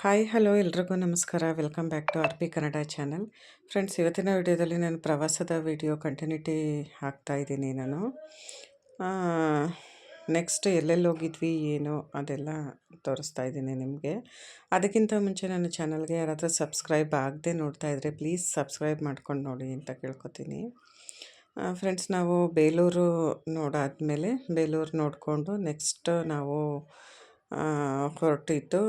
Hi hello ಎಲ್ರಿಗೂ ನಮಸ್ಕಾರ. Welcome back to R P Kannada channel friends ಇವತ್ತಿನ ವಿಡಿಯೋದಲ್ಲಿ ನಾನು ಪ್ರವಾಸದ ವಿಡಿಯೋ ಕಂಟಿನ್ಯೂಟಿ ಹಾಕ್ತಾ ಇದ್ದೀನಿ ನಾನು. ನೆಕ್ಸ್ಟ್ ಎಲ್ಲೆಲ್ಲಿ ಹೋಗಿದ್ವಿ, ಏನು ಅದೆಲ್ಲ ತೋರಿಸ್ತಾ ಇದ್ದೀನಿ ನಿಮಗೆ. ಅದಕ್ಕಿಂತ ಮುಂಚೆ ನನ್ನ ಚಾನಲ್ಗೆ ಯಾರಾದರೂ ಸಬ್ಸ್ಕ್ರೈಬ್ ಆಗದೆ ನೋಡ್ತಾ ಇದ್ದರೆ ಪ್ಲೀಸ್ ಸಬ್ಸ್ಕ್ರೈಬ್ ಮಾಡ್ಕೊಂಡು ನೋಡಿ ಅಂತ ಕೇಳ್ಕೊತೀನಿ. ಫ್ರೆಂಡ್ಸ್ ನಾವು ಬೇಲೂರು ನೋಡಾದಮೇಲೆ ಬೇಲೂರು ನೋಡಿಕೊಂಡು ನೆಕ್ಸ್ಟ್ ನಾವು ಹೊರಟಿದ್ದು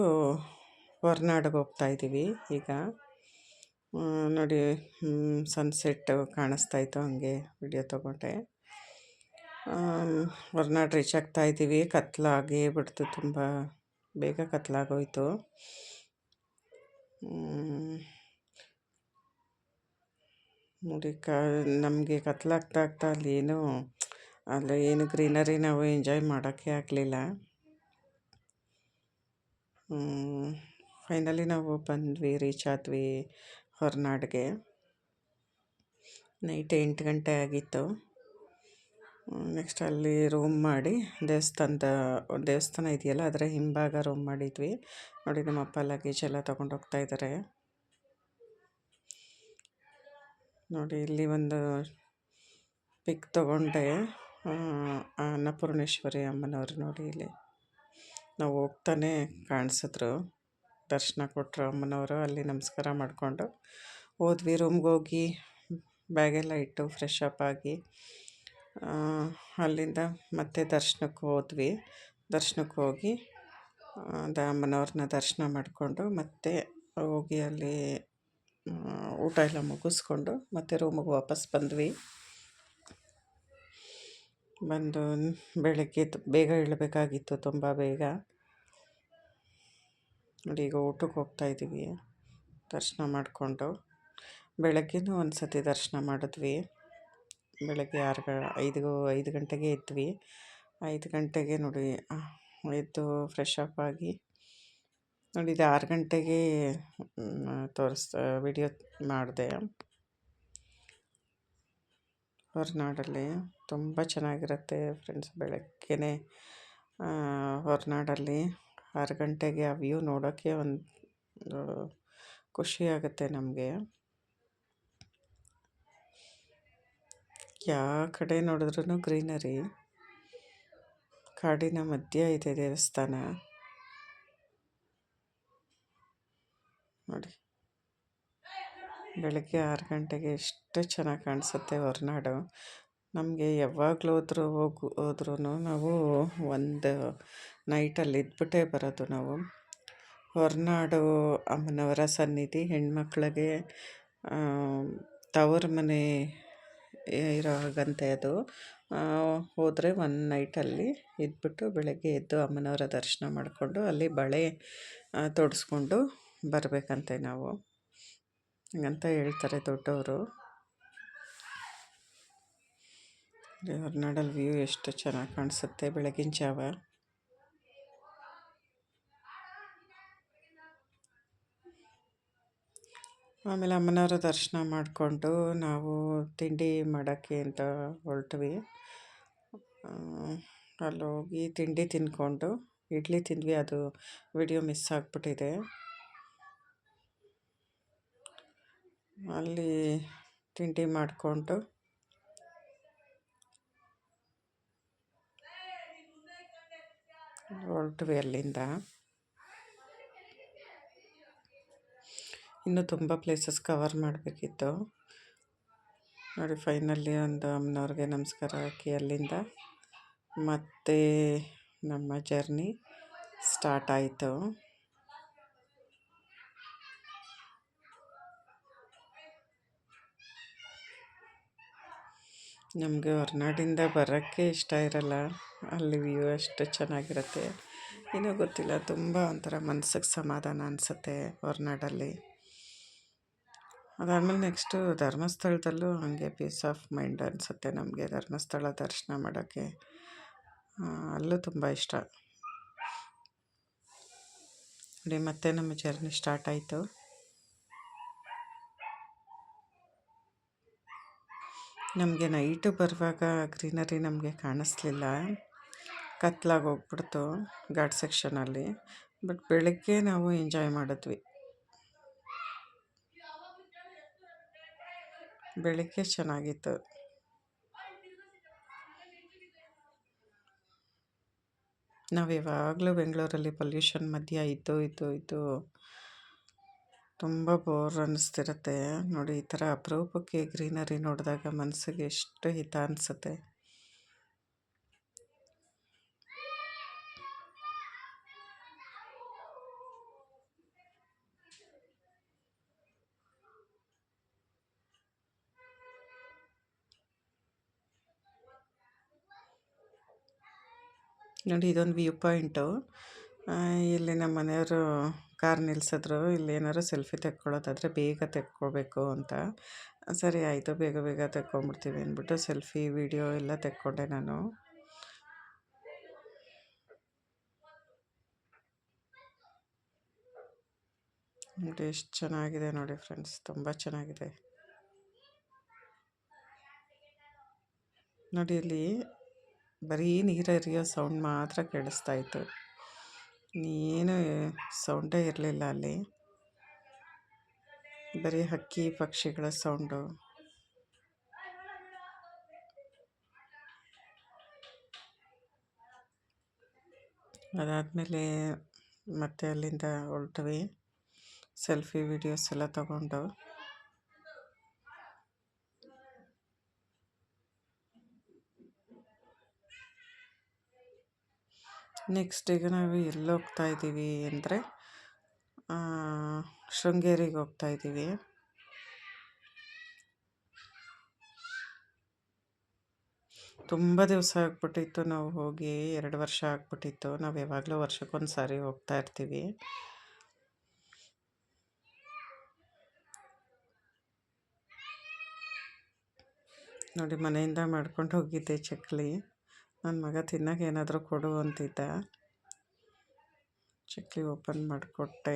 ಹೊರನಾಡಿಗೆ ಹೋಗ್ತಾ ಇದ್ದೀವಿ. ಈಗ ನೋಡಿ ಸನ್ಸೆಟ್ ಕಾಣಿಸ್ತಾ ಇತ್ತು, ಹಂಗೆ ವಿಡಿಯೋ ತೊಗೊಂಡೆ. ಹೊರನಾಡು ರೀಚ್ ಆಗ್ತಾ ಇದ್ದೀವಿ. ಕತ್ಲಾಗಿ ಬಿಡ್ತು ತುಂಬ, ಬೇಗ ಕತ್ಲಾಗೋಯ್ತು ನೋಡಿ, ಕ, ನಮಗೆ ಕತ್ಲಾಗ್ತಾ ಆಗ್ತಾ ಅಲ್ಲಿ ಏನು ಅಲ್ಲಿ ಏನು ಗ್ರೀನರಿ ನಾವು ಎಂಜಾಯ್ ಮಾಡೋಕ್ಕೆ ಆಗಲಿಲ್ಲ. ಫೈನಲಿ ನಾವು ಬಂದ್ವಿ, ರೀಚ್ ಆದ್ವಿ ಹೊರನಾಡಿಗೆ. ನೈಟ್ ಎಂಟು ಗಂಟೆ ಆಗಿತ್ತು. ನೆಕ್ಸ್ಟ್ ಅಲ್ಲಿ ರೂಮ್ ಮಾಡಿ, ದೇವಸ್ಥಾನದ, ದೇವಸ್ಥಾನ ಇದೆಯಲ್ಲ, ಅದರ ಹಿಂಭಾಗ ರೂಮ್ ಮಾಡಿದ್ವಿ. ನೋಡಿ ನಮ್ಮ ಅಪ್ಪ ಲಗೇಜ್ ಎಲ್ಲ ತೊಗೊಂಡು ಹೋಗ್ತಾ ಇದ್ದಾರೆ ನೋಡಿ ಇಲ್ಲಿ ಒಂದು ಪಿಕ್ ತೊಗೊಂಡೆ ಅನ್ನಪೂರ್ಣೇಶ್ವರಿ ಅಮ್ಮನವರು ನೋಡಿ ಇಲ್ಲಿ. ನಾವು ಹೋಗ್ತಾನೆ ಕಾಣಿಸಿದ್ರು. ದರ್ಶನ ಕೊಟ್ಟರು ಅಮ್ಮನವರು, ಅಲ್ಲಿ ನಮಸ್ಕಾರ ಮಾಡಿಕೊಂಡು ಹೋದ್ವಿ. ರೂಮ್ಗೆ ಹೋಗಿ ಬ್ಯಾಗೆಲ್ಲ ಇಟ್ಟು ಫ್ರೆಶ್ ಅಪ್ ಆಗಿ ಅಲ್ಲಿಂದ ಮತ್ತೆ ದರ್ಶನಕ್ಕೆ ಹೋದ್ವಿ. ದರ್ಶನಕ್ಕೆ ಹೋಗಿ ದ ಅಮ್ಮನವ್ರನ್ನ ದರ್ಶನ ಮಾಡಿಕೊಂಡು ಮತ್ತೆ ಹೋಗಿ ಅಲ್ಲಿ ಊಟ ಎಲ್ಲ ಮುಗಿಸ್ಕೊಂಡು ಮತ್ತೆ ರೂಮಿಗೆ ವಾಪಸ್ ಬಂದ್ವಿ. ಬಂದು ಬೆಳಗ್ಗೆ ಬೇಗ ಇಳಬೇಕಾಗಿತ್ತು, ತುಂಬ ಬೇಗ. ನೋಡಿ, ಈಗ ಊಟಕ್ಕೆ ಹೋಗ್ತಾ ಇದ್ದೀವಿ. ದರ್ಶನ ಮಾಡಿಕೊಂಡು. ಬೆಳಗ್ಗೆನೂ ಒಂದು ಸತಿ ದರ್ಶನ ಮಾಡಿದ್ವಿ. ಬೆಳಗ್ಗೆ ಆರು ಗ ಐದು ಐದು ಗಂಟೆಗೆ ಇದ್ವಿ ಐದು ಗಂಟೆಗೆ ನೋಡಿ ಎದ್ದು ಫ್ರೆಶ್ ಅಪ್ ಆಗಿ ನೋಡಿ, ಇದು ಆರು ಗಂಟೆಗೆ ತೋರಿಸ್ತಾ ವಿಡಿಯೋ ಮಾಡಿದೆ. ಹೊರನಾಡಲ್ಲಿ ತುಂಬ ಚೆನ್ನಾಗಿರುತ್ತೆ ಫ್ರೆಂಡ್ಸ್ ಬೆಳಗ್ಗೆನೆ. ಹೊರನಾಡಲ್ಲಿ ಆರು ಗಂಟೆಗೆ ಆ ವ್ಯೂ ನೋಡೋಕ್ಕೆ ಒಂದು ಖುಷಿ ಆಗುತ್ತೆ ನಮಗೆ. ಯಾವ ಕಡೆ ನೋಡಿದ್ರೂ ಗ್ರೀನರಿ. ಕಾಡಿನ ಮಧ್ಯ ಇದೆ ದೇವಸ್ಥಾನ. ನೋಡಿ. ಬೆಳಗ್ಗೆ ಆರು ಗಂಟೆಗೆ ಎಷ್ಟು ಚೆನ್ನಾಗಿ ಕಾಣಿಸುತ್ತೆ ಹೊರನಾಡು. ನಮಗೆ ಯಾವಾಗಲೂ ಹೋದ್ರೂ ಹೋಗು ಹೋದ್ರೂ ನಾವು ಒಂದು ನೈಟಲ್ಲಿ ಇದ್ಬಿಟ್ಟೇ ಬರೋದು ನಾವು. ಹೊರನಾಡು ಅಮ್ಮನವರ ಸನ್ನಿಧಿ, ಹೆಣ್ಮಕ್ಳಿಗೆ ತವರು ಮನೆ ಇರೋ ಹಾಗಂತೆ ಅದು. ಹೋದರೆ ಒನ್ ನೈಟಲ್ಲಿ ಇದ್ಬಿಟ್ಟು ಬೆಳಗ್ಗೆ ಎದ್ದು ಅಮ್ಮನವರ ದರ್ಶನ ಮಾಡಿಕೊಂಡು ಅಲ್ಲಿ ಬಳೆ ತೊಡಿಸ್ಕೊಂಡು ಬರಬೇಕಂತೆ ನಾವು. ಹಂಗಂತ ಹೇಳ್ತಾರೆ ದೊಡ್ಡವರು. ಹೊರನಾಡಲ್ಲಿ ವ್ಯೂ ಎಷ್ಟು ಚೆನ್ನಾಗಿ ಕಾಣಿಸುತ್ತೆ ಬೆಳಗಿನ ಜಾವ? ಆಮೇಲೆ ಅಮ್ಮನವರ ದರ್ಶನ ಮಾಡಿಕೊಂಡು ನಾವು ತಿಂಡಿ ಮಾಡೋಕ್ಕೆ ಅಂತ ಹೊರಟ್ವಿ. ಅಲ್ಲೋಗಿ ತಿಂಡಿ ತಿಂದ್ಕೊಂಡು ಇಡ್ಲಿ ತಿಂದ್ವಿ, ಅದು ವಿಡಿಯೋ ಮಿಸ್ ಆಗಿಬಿಟ್ಟಿದೆ. ಅಲ್ಲಿ ತಿಂಡಿ ಮಾಡಿಕೊಂಡು ಹೊರಟ್ವಿ ಅಲ್ಲಿಂದ. ಇನ್ನೂ ತುಂಬ ಪ್ಲೇಸಸ್ ಕವರ್ ಮಾಡಬೇಕಿತ್ತು. ನೋಡಿ ಫೈನಲಿ ಒಂದು ಅಮ್ಮನವ್ರಿಗೆ ನಮಸ್ಕಾರ ಹಾಕಿ ಅಲ್ಲಿಂದ. ಮತ್ತೆ ನಮ್ಮ ಜರ್ನಿ ಸ್ಟಾರ್ಟ್ ಆಯಿತು. ನಮಗೆ ಹೊರನಾಡಿಂದ ಬರೋಕ್ಕೆ ಇಷ್ಟ ಇರಲ್ಲ. ಅಲ್ಲಿ ವ್ಯೂ ಅಷ್ಟು ಚೆನ್ನಾಗಿರುತ್ತೆ. ಏನೋ ಗೊತ್ತಿಲ್ಲ, ತುಂಬ ಒಂಥರ ಮನ್ಸಿಗೆ ಸಮಾಧಾನ ಅನಿಸುತ್ತೆ ಹೊರನಾಡಲ್ಲಿ. ಅದಾದಮೇಲೆ ನೆಕ್ಸ್ಟು ಧರ್ಮಸ್ಥಳದಲ್ಲೂ ಹಾಗೆ ಪೀಸ್ ಆಫ್ ಮೈಂಡ್ ಅನಿಸುತ್ತೆ ನಮಗೆ ಧರ್ಮಸ್ಥಳ ದರ್ಶನ ಮಾಡೋಕ್ಕೆ. ಅಲ್ಲೂ ತುಂಬ ಇಷ್ಟ. ನೋಡಿ, ಮತ್ತೆ ನಮ್ಮ ಜರ್ನಿ ಸ್ಟಾರ್ಟ್ ಆಯಿತು. ನಮಗೆ ನೈಟು ಬರುವಾಗ ಗ್ರೀನರಿ ನಮಗೆ ಕಾಣಿಸ್ಲಿಲ್ಲ. ಕತ್ಲಾಗಿ ಹೋಗ್ಬಿಡ್ತು ಘಾಟ್ ಸೆಕ್ಷನಲ್ಲಿ, ಬಟ್ ಬೆಳಗ್ಗೆ ನಾವು ಎಂಜಾಯ್ ಮಾಡಿದ್ವಿ. ಬೆಳಗ್ಗೆ ಚೆನ್ನಾಗಿತ್ತು. ನಾವು ಯಾವಾಗಲೂ ಬೆಂಗಳೂರಲ್ಲಿ ಪೊಲ್ಯೂಷನ್ ಮಧ್ಯ ಇದ್ದು ಇದ್ದು ಇದ್ದು ತುಂಬ ಬೋರ್ ಅನ್ನಿಸ್ತಿರುತ್ತೆ. ನೋಡಿ, ಈ ಥರ ಅಪರೂಪಕ್ಕೆ ಗ್ರೀನರಿ ನೋಡಿದಾಗ ಮನಸ್ಸಿಗೆ ಎಷ್ಟು ಹಿತ ಅನಿಸುತ್ತೆ. ನೋಡಿ, ಇದೊಂದು ವ್ಯೂ ಪಾಯಿಂಟು. ಇಲ್ಲಿ ನಮ್ಮ ಮನೆಯವರು ಕಾರ್ ನಿಲ್ಸಿದ್ರು. ಇಲ್ಲಿ ಏನಾದ್ರು ಸೆಲ್ಫಿ ತೆಕ್ಕೊಳ್ಳೋದಾದರೆ ಬೇಗ ತೆಕ್ಕೊಬೇಕು ಅಂತ. ಸರಿ ಆಯಿತು, ಬೇಗ ಬೇಗ ತೆಕ್ಕೊಂಬಿಡ್ತೀವಿ ಅಂದ್ಬಿಟ್ಟು ಸೆಲ್ಫಿ, ವಿಡಿಯೋ ಎಲ್ಲ ತೆಕ್ಕೊಂಡೆ ನಾನು. ನೋಡಿ, ಎಷ್ಟು ಚೆನ್ನಾಗಿದೆ ನೋಡಿ ಫ್ರೆಂಡ್ಸ್, ತುಂಬ ಚೆನ್ನಾಗಿದೆ. ನೋಡಿ, ಇಲ್ಲಿ ಬರೀ ನೀರು ಹರಿಯೋ ಸೌಂಡ್ ಮಾತ್ರ ಕೇಳಿಸ್ತಾ ಇತ್ತು. ಏನು ಸೌಂಡೇ ಇರಲಿಲ್ಲ ಅಲ್ಲಿ. ಬರೀ ಹಕ್ಕಿ ಪಕ್ಷಿಗಳ ಸೌಂಡು. ಅದಾದಮೇಲೆ ಮತ್ತೆ ಅಲ್ಲಿಂದ ಹೊರಟ್ವಿ. ಸೆಲ್ಫಿ, ವೀಡಿಯೋಸ್ ಎಲ್ಲ ತಗೊಂಡು. ನೆಕ್ಸ್ಟ್ ಈಗ ನಾವು ಎಲ್ಲಿ ಹೋಗ್ತಾ ಇದ್ದೀವಿ ಅಂದರೆ ಶೃಂಗೇರಿಗೆ ಹೋಗ್ತಾ ಇದ್ದೀವಿ. ತುಂಬ ದಿವಸ ಆಗ್ಬಿಟ್ಟಿತ್ತು ನಾವು ಹೋಗಿ, ಎರಡು ವರ್ಷ ಆಗ್ಬಿಟ್ಟಿತ್ತು. ನಾವು ಯಾವಾಗಲೂ ವರ್ಷಕ್ಕೊಂದು ಸಾರಿ ಹೋಗ್ತಾ ಇರ್ತೀವಿ. ನೋಡಿ ಮನೆಯಿಂದ ಮಾಡ್ಕೊಂಡು ಹೋಗಿದ್ದೆ ಚಕ್ಲಿ. ನನ್ನ ಮಗ ತಿನ್ನೋಕೆ ಏನಾದರೂ ಕೊಡು ಅಂತಿದ್ದ. ಚಕ್ಲಿ ಓಪನ್ ಮಾಡಿಕೊಟ್ಟೆ.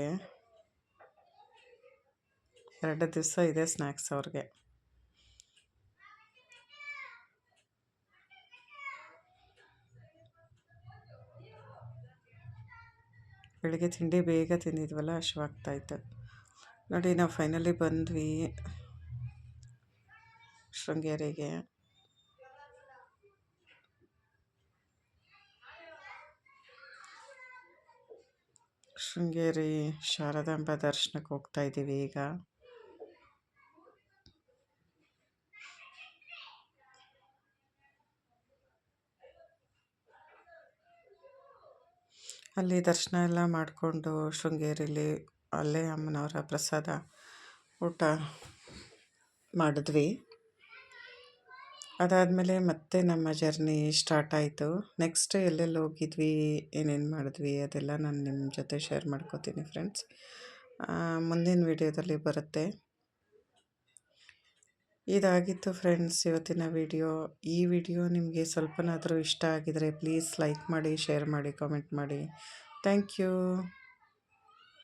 ಎರಡು ದಿವಸ ಇದೆ ಸ್ನ್ಯಾಕ್ಸ್ ಅವ್ರಿಗೆ. ಬೆಳಿಗ್ಗೆ ತಿಂಡಿ ಬೇಗ ತಿಂದಿದ್ವಲ್ಲ ಹಶ್ವಾಗ್ತಾಯಿತ್ತು ನೋಡಿ, ನಾವು ಫೈನಲಿ ಬಂದ್ವಿ ಶೃಂಗೇರಿಗೆ. ಶೃಂಗೇರಿ ಶಾರದಾಂಬ ದರ್ಶನಕ್ಕೆ ಹೋಗ್ತಾ ಇದ್ದೀವಿ ಈಗ. ಅಲ್ಲಿ ದರ್ಶನ ಎಲ್ಲ ಮಾಡಿಕೊಂಡು ಶೃಂಗೇರಿಲಿ ಅಲ್ಲೇ ಅಮ್ಮನವರ ಪ್ರಸಾದ ಊಟ ಮಾಡಿದ್ವಿ. ಅದಾದಮೇಲೆ ಮತ್ತೆ ನಮ್ಮ ಜರ್ನಿ ಸ್ಟಾರ್ಟ್ ಆಯಿತು. ನೆಕ್ಸ್ಟ್ ಎಲ್ಲೆಲ್ಲಿ ಹೋಗಿದ್ವಿ, ಏನೇನು ಮಾಡಿದ್ವಿ ಅದೆಲ್ಲ ನಾನು ನಿಮ್ಮ ಜೊತೆ ಶೇರ್ ಮಾಡ್ಕೋತೀನಿ ಫ್ರೆಂಡ್ಸ್ ಮುಂದಿನ ವಿಡಿಯೋದಲ್ಲಿ ಬರುತ್ತೆ. ಇದಾಗಿತ್ತು ಫ್ರೆಂಡ್ಸ್ ಇವತ್ತಿನ ವಿಡಿಯೋ. ಈ ವಿಡಿಯೋ ನಿಮಗೆ ಸ್ವಲ್ಪನಾದರೂ ಇಷ್ಟ ಆಗಿದರೆ ಪ್ಲೀಸ್ ಲೈಕ್ ಮಾಡಿ ಶೇರ್ ಮಾಡಿ ಕಾಮೆಂಟ್ ಮಾಡಿ. Thank you